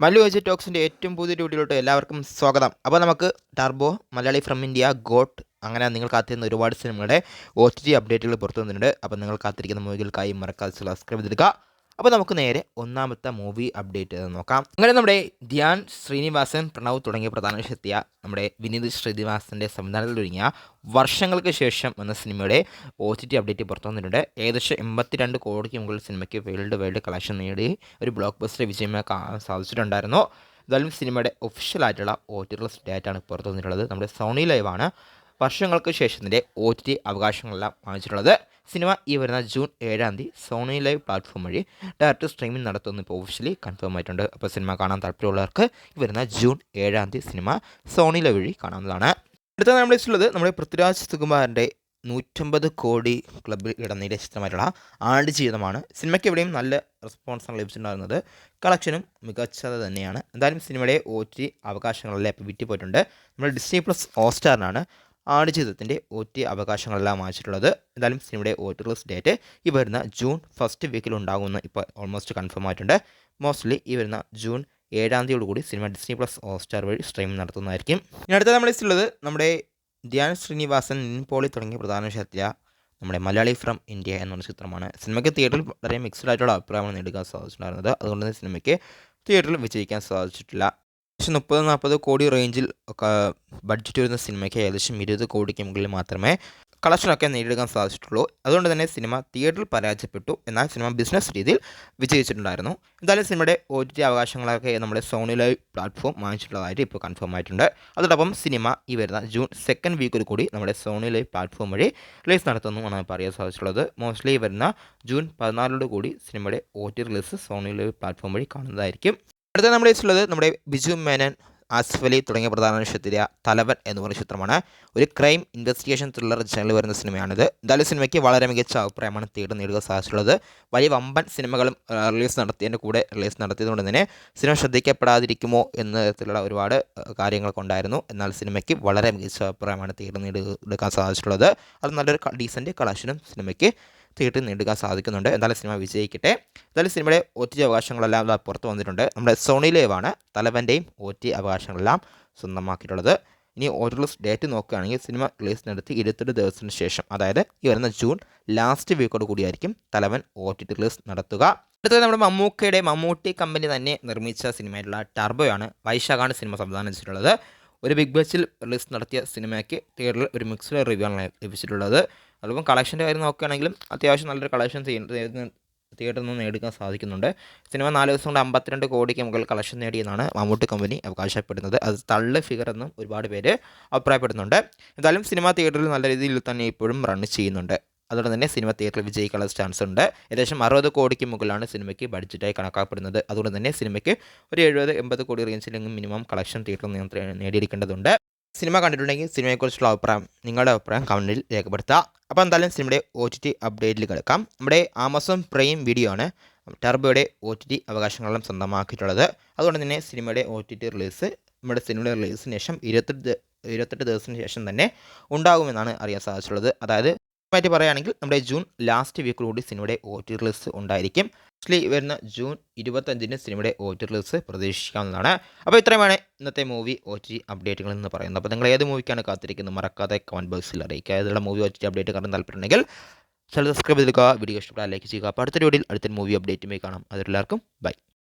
മല്ലു എജ് ടോക്സിന്റെ ഏറ്റവും പുതിയ ഡ്യൂട്ടിയിലോട്ട് എല്ലാവർക്കും സ്വാഗതം. അപ്പോൾ നമുക്ക് Turbo Malayali from India GOAT അങ്ങനെ നിങ്ങൾ കാത്തിരുന്ന ഒരുപാട് സിനിമകളുടെ ഒ ടി ടി അപ്ഡേറ്റുകൾ പുറത്തു വന്നിട്ടുണ്ട് അപ്പോൾ നിങ്ങൾ കാത്തിരിക്കുന്ന മൂവികൾക്കായി മറക്കാതെ സബ്സ്ക്രൈബ് ചെയ്തെടുക്കുക അപ്പോൾ നമുക്ക് നേരെ ഒന്നാമത്തെ മൂവി അപ്ഡേറ്റ് നോക്കാം. അങ്ങനെ നമ്മുടെ ധ്യാൻ ശ്രീനിവാസൻ പ്രണവ് തുടങ്ങിയ പ്രധാന വിഷയത്തിയ നമ്മുടെ വിനീത് ശ്രീനിവാസന്റെ സംവിധാനത്തിലൊരുങ്ങിയ വർഷങ്ങൾക്ക് ശേഷം എന്ന സിനിമയുടെ ഒ ടി ടി അപ്ഡേറ്റ് പുറത്തു വന്നിട്ടുണ്ട്. ഏകദേശം എൺപത്തിരണ്ട് കോടിക്ക് മുകളിൽ സിനിമയ്ക്ക് വേൾഡ് വൈഡ് കളക്ഷൻ നേടി ഒരു ബ്ലോക്ക് ബസ്റ്റർ വിജയമായി സാധിച്ചിട്ടുണ്ടായിരുന്നു. എന്തായാലും സിനിമയുടെ ഒഫീഷ്യലായിട്ടുള്ള ഒ ടി റിലീസ് ഡേറ്റാണ് പുറത്തു വന്നിട്ടുള്ളത്. നമ്മുടെ സോണി ലൈവാണ് വർഷങ്ങൾക്ക് ശേഷത്തിന്റെ ഒ ടി ടി അവകാശങ്ങളെല്ലാം വാങ്ങിച്ചിട്ടുള്ളത്. സിനിമ ഈ വരുന്ന ജൂൺ ഏഴാം തീയതി സോണി ലൈവ് പ്ലാറ്റ്ഫോം വഴി ഡയറക്റ്റ് സ്ട്രീമിംഗ് നടത്തുമെന്ന് ഇപ്പോൾ ഒഫീഷ്യലി കൺഫേം ആയിട്ടുണ്ട്. അപ്പോൾ സിനിമ കാണാൻ താല്പര്യമുള്ളവർക്ക് ഈ വരുന്ന ജൂൺ ഏഴാം തീയതി സിനിമ സോണി ലൈവ് വഴി കാണാവുന്നതാണ്. അടുത്ത നമ്മൾ ഇഷ്ടമുള്ളത് നമ്മുടെ പൃഥ്വിരാജ് സുകുമാരന്റെ നൂറ്റമ്പത് കോടി ക്ലബിൽ ഇടം നേടിയ ചിത്രമായിട്ടുള്ള ആണ്ട് ജീവിതമാണ്. സിനിമയ്ക്ക് എവിടെയും നല്ല റെസ്പോൺസാണ് ലഭിച്ചിട്ടുണ്ടായിരുന്നത്. കളക്ഷനും മികച്ചത് തന്നെയാണ്. എന്തായാലും സിനിമയുടെ ഒ ടി അവകാശങ്ങളെല്ലാം ഇപ്പോൾ വിറ്റുപോയിട്ടുണ്ട് നമ്മൾ ഡിസ്നി പ്ലസ് ഹോട്ട്സ്റ്റാറിനാണ് ആടുജീവിതത്തിന്റെ ഒ ടി അവകാശങ്ങളെല്ലാം വാങ്ങിച്ചിട്ടുള്ളത്. എന്തായാലും സിനിമയുടെ ഒ ടി റിലീസ് ഡേറ്റ് ഈ വരുന്ന ജൂൺ ഫസ്റ്റ് വീക്കിൽ ഉണ്ടാകുമെന്ന് ഇപ്പോൾ ഓൾമോസ്റ്റ് കൺഫേം ആയിട്ടുണ്ട്. മോസ്റ്റ്ലി ഈ വരുന്ന ജൂൺ ഏഴാം തീയതിയോടുകൂടി സിനിമ ഡിസ്നി പ്ലസ് ഹോസ്റ്റാർ വഴി സ്ട്രീം നടത്തുന്നതായിരിക്കും. ഇനി അടുത്ത നമ്മുടെ ലിസ്റ്റിലുള്ളത് നമ്മുടെ ധ്യാൻ ശ്രീനിവാസൻ നിൻപോളി തുടങ്ങിയ പ്രധാന വിഷയത്തിലെ നമ്മുടെ മലയാളി ഫ്രം ഇന്ത്യ എന്ന ചിത്രമാണ്. സിനിമയ്ക്ക് തിയേറ്ററിൽ വളരെ മിക്സഡ് ആയിട്ടുള്ള അഭിപ്രായമാണ് നേടുക സാധിച്ചിട്ടുണ്ടായിരുന്നത്. അതുകൊണ്ട് തന്നെ സിനിമയ്ക്ക് തിയേറ്ററിൽ വിജയിക്കാൻ സാധിച്ചിട്ടില്ല. ഏകദേശം മുപ്പത് നാൽപ്പത് കോടി റേഞ്ചിൽ ബഡ്ജറ്റ് വരുന്ന സിനിമയ്ക്ക് ഏകദേശം ഇരുപത് കോടിക്ക് മുകളിൽ മാത്രമേ കളക്ഷനൊക്കെ നേടിയെടുക്കാൻ സാധിച്ചിട്ടുള്ളൂ. അതുകൊണ്ട് തന്നെ സിനിമ തിയേറ്ററിൽ പരാജയപ്പെട്ടു എന്നാൽ സിനിമ ബിസിനസ് രീതിയിൽ വിജയിച്ചിട്ടുണ്ടായിരുന്നു. എന്തായാലും സിനിമയുടെ ഒ ടി അവകാശങ്ങളൊക്കെ നമ്മുടെ സോണി ലൈവ് പ്ലാറ്റ്ഫോം വാങ്ങിച്ചിട്ടുള്ളതായിട്ട് ഇപ്പോൾ കൺഫേം ആയിട്ടുണ്ട്. അതോടൊപ്പം സിനിമ ഈ വരുന്ന ജൂൺ സെക്കൻഡ് വീക്കിൽ കൂടി നമ്മുടെ സോണി ലൈവ് പ്ലാറ്റ്ഫോം വഴി റിലീസ് നടത്തുന്നു എന്നാണ് പറയാൻ സാധിച്ചിട്ടുള്ളത്. മോസ്റ്റ്ലി വരുന്ന ജൂൺ പതിനാലോട് കൂടി സിനിമയുടെ O T release Sony LIV platform വഴി കാണുന്നതായിരിക്കും. അടുത്ത നമ്മുടെ ഉള്ളത് നമ്മുടെ ബിജു മേനൻ ആസ്ഫലി തുടങ്ങിയ പ്രധാന വേഷത്തിലെ തലവൻ എന്ന് പറയുന്ന ചിത്രമാണ്. ഒരു ക്രൈം ഇൻവെസ്റ്റിഗേഷൻ ത്രില്ലർ ജനറിൽ വരുന്ന സിനിമയാണിത്. എന്തായാലും സിനിമയ്ക്ക് വളരെ മികച്ച അഭിപ്രായമാണ് തിയേറ്റർ നേടുക സാധിച്ചിട്ടുള്ളത്. വലിയ വമ്പൻ സിനിമകളും റിലീസ് നടത്തിയതിന്റെ കൂടെ റിലീസ് നടത്തിയതുകൊണ്ട് തന്നെ സിനിമ ശ്രദ്ധിക്കപ്പെടാതിരിക്കുമോ എന്ന തരത്തിലുള്ള ഒരുപാട് കാര്യങ്ങളൊക്കെ ഉണ്ടായിരുന്നു. എന്നാൽ സിനിമയ്ക്ക് വളരെ മികച്ച അഭിപ്രായമാണ് തിയേറ്റർ നേടുക സാധിച്ചിട്ടുള്ളത്. അത് നല്ലൊരു ഡീസന്റ് കളക്ഷനും സിനിമയ്ക്ക് തിയേറ്ററിൽ നേടുക സാധിക്കുന്നുണ്ട്. എന്തായാലും സിനിമ വിജയിക്കട്ടെ. എന്തായാലും സിനിമയുടെ ഒ ടി അവകാശങ്ങളെല്ലാം പുറത്ത് വന്നിട്ടുണ്ട്. നമ്മുടെ സോണി ലേവാണ് തലവന്റെയും ഒ ടി അവകാശങ്ങളെല്ലാം സ്വന്തമാക്കിയിട്ടുള്ളത്. ഇനി റിലീസ് ഡേറ്റ് നോക്കുകയാണെങ്കിൽ സിനിമ റിലീസ് നടത്തി ഇരുപത്തെട്ട് ദിവസത്തിന് ശേഷം അതായത് ഈ വരുന്ന ജൂൺ ലാസ്റ്റ് വീക്കോട് കൂടിയായിരിക്കും തലവൻ ഒ ടി റിലീസ് നടത്തുക. അടുത്തത് നമ്മുടെ മമ്മൂക്കയുടെ മമ്മൂട്ടി കമ്പനി തന്നെ നിർമ്മിച്ച സിനിമയായിട്ടുള്ള ടർബോയാണ് വൈശാഖാണ് സിനിമ സംവിധാനം ചെയ്തിട്ടുള്ളത്. ഒരു ബിഗ് ബസ്സിൽ റിലീസ് നടത്തിയ സിനിമയ്ക്ക് തിയേറ്ററിൽ ഒരു മിക്സ്ഡ് റിവ്യൂ ആണ് ലഭിച്ചിട്ടുള്ളത്. അതിപ്പം കളക്ഷന്റെ കാര്യം നോക്കുകയാണെങ്കിലും അത്യാവശ്യം നല്ലൊരു കളക്ഷൻ തിയേറ്ററിൽ നിന്ന് നേടുക സാധിക്കുന്നുണ്ട്. സിനിമ നാല് ദിവസം കൊണ്ട് അമ്പത്തിരണ്ട് കോടിക്ക് മുകളിൽ കളക്ഷൻ നേടിയെന്നാണ് മമ്മൂട്ടി കമ്പനി അവകാശപ്പെടുന്നത്. അത് തള്ള് ഫിഗർ എന്നും ഒരുപാട് പേര് അഭിപ്രായപ്പെടുന്നുണ്ട്. എന്തായാലും സിനിമ തിയേറ്ററിൽ നല്ല രീതിയിൽ തന്നെ ഇപ്പോഴും റൺ ചെയ്യുന്നുണ്ട്. അതുകൊണ്ട് തന്നെ സിനിമ തിയേറ്ററിൽ വിജയിക്കാനുള്ള ചാൻസ് ഉണ്ട്. ഏകദേശം അറുപത് കോടിക്ക് മുകളിലാണ് സിനിമയ്ക്ക് ബഡ്ജറ്റായി കണക്കാക്കപ്പെടുന്നത്. അതുകൊണ്ട് തന്നെ സിനിമയ്ക്ക് ഒരു എഴുപത് എൺപത് കോടി റേഞ്ചിലെങ്കിലും മിനിമം കളക്ഷൻ തിയേറ്ററിൽ നിന്ന് നേടിയിരിക്കേണ്ടതുണ്ട് സിനിമ കണ്ടിട്ടുണ്ടെങ്കിൽ സിനിമയെക്കുറിച്ചുള്ള അഭിപ്രായം നിങ്ങളുടെ അഭിപ്രായം കമന്റിൽ രേഖപ്പെടുത്തുക. അപ്പോൾ എന്തായാലും സിനിമയുടെ ഒ ടി ടി അപ്ഡേറ്റിൽ കിടക്കാം. നമ്മുടെ ആമസോൺ പ്രൈം വീഡിയോ ആണ് ടർബോയുടെ ഒ ടി ടി അവകാശങ്ങളെല്ലാം സ്വന്തമാക്കിയിട്ടുള്ളത്. അതുകൊണ്ട് തന്നെ സിനിമയുടെ ഒ ടി ടി റിലീസ് നമ്മുടെ സിനിമയുടെ റിലീസിന് ശേഷം ഇരുപത്തെട്ട് ഇരുപത്തെട്ട് ദിവസത്തിന് ശേഷം തന്നെ ഉണ്ടാകുമെന്നാണ് അറിയാൻ സാധിച്ചിട്ടുള്ളത്. അതായത് ആയിട്ട് പറയുകയാണെങ്കിൽ നമ്മുടെ ജൂൺ ലാസ്റ്റ് വീക്കിലൂടെ സിനിമയുടെ ഒ ടി റിലീസ് ഉണ്ടായിരിക്കും. ആക്ച്വലി വരുന്ന ജൂൺ ഇരുപത്തഞ്ചിന് സിനിമയുടെ ഒ ടി റിലീസ് പ്രതീക്ഷിക്കാവുന്നതാണ്. അപ്പോൾ ഇത്രയുമാണ് ഇന്നത്തെ മൂവി ഒ ടി അപ്ഡേറ്റുകൾ എന്ന് പറയുന്നത്. അപ്പോൾ നിങ്ങൾ ഏത് മൂവിക്കാണ് കാത്തിരിക്കുന്നത്? മറക്കാതെ കമന്റ് ബോക്സിൽ അറിയിക്കുക. ഏതുള്ള മൂവി ഒ ടി അപ്ഡേറ്റ് കാണാൻ താല്പര്യമുണ്ടെങ്കിൽ ചില സബ്സ്ക്രൈബ് ചെയ്തുക വീഡിയോ ഇഷ്ടപ്പെട്ടാൽ ലൈക്ക് ചെയ്യുക. അപ്പോൾ അടുത്ത വീഡിയോയിൽ അടുത്ത മൂവി അപ്ഡേറ്റുമായി കാണാം. അതെല്ലാവർക്കും ബൈ